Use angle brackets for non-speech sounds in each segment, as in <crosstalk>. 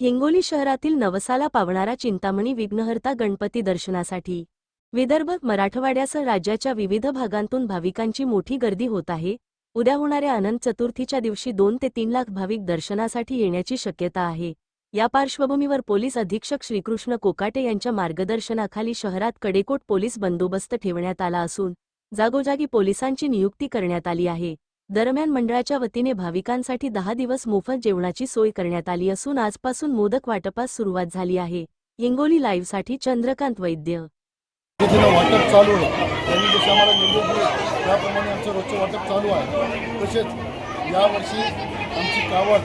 हिंगोली शहरातील नवसाला पावणारा चिंतामणी विघ्नहर्ता गणपती दर्शनासाठी. विदर्भ मराठवाड्यासह राज्याच्या विविध भागांतून भाविकांची मोठी गर्दी होत आहे. उद्या होणाऱ्या अनंत चतुर्थीच्या दिवशी दोन ते तीन लाख भाविक दर्शनासाठी येण्याची शक्यता आहे. या पार्श्वभूमीवर पोलीस अधीक्षक श्रीकृष्ण कोकाटे यांच्या मार्गदर्शनाखाली शहरात कडेकोट पोलीस बंदोबस्त ठेवण्यात आला असून जागोजागी पोलिसांची नियुक्ती करण्यात आली आहे. दरम्यान मंडळाच्या वतीने भाविकांसाठी दहा दिवस मोफत जेवणाची सोय करण्यात आली असून आजपासून मोदक वाटपास सुरुवात झाली आहे. हिंगोली लाईव्हसाठी चंद्रकांत वैद्य. वाटप चालू आहे त्यांनी जसे आम्हाला निर्देश दिले त्याप्रमाणे आमचं रोजचं वाटप चालू आहे. तसेच यावर्षी आमची कावड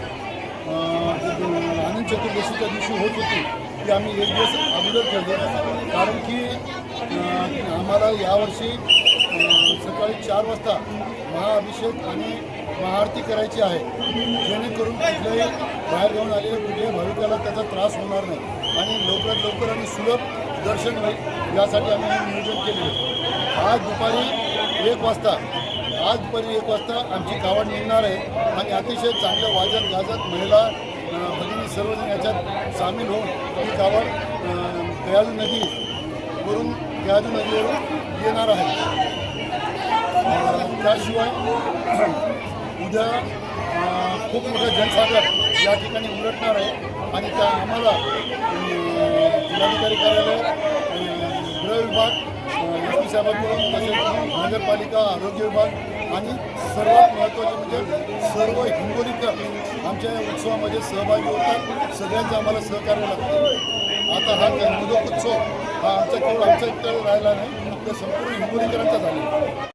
आनंद चतुर्दशीच्या दिवशी होत होती ती आम्ही एक दिवस अगोदर ठेवली. कारण की आम्हाला यावर्षी सकाळी चार वाजता महाअभिषेक आणि महाआरती करायची आहे. जेणेकरून कुठल्याही बाहेर घेऊन आलेल्या कुठल्याही भाविकाला त्याचा त्रास होणार नाही. आणि लवकरात लवकर आणि सुलभ दर्शन होईल यासाठी आम्ही हे नियोजन केले आज दुपारी एक वाजता आज दुपारी एक वाजता आमची कावड निघणार आहे. आणि अतिशय चांगल्या वाजत गाजत महिला भगिनी सर्वजण याच्यात सामील होऊन ही कावड अं, दयाळू नदी वरून दयाळू नदीवरून येणार आहे त्याशिवाय <clears throat> उद्या खूप मोठा जनसागर या ठिकाणी उलटणार आहे. आणि त्या आम्हाला जिल्हाधिकारी कार्यालय अं, गृह विभाग एस पी साहेबांकडून तसेच नगरपालिका आरोग्य विभाग आणि सर्वात महत्त्वाचे म्हणजे सर्व हिंगोलीकर आमच्या या उत्सवामध्ये सहभागी होतात. सगळ्यांचं आम्हाला सहकार्य लागतं. आता हा मोदक उत्सव हा आमचा केवळ आमचा राहिला नाही तर संपूर्ण हिंगोलीकरांचा झाला.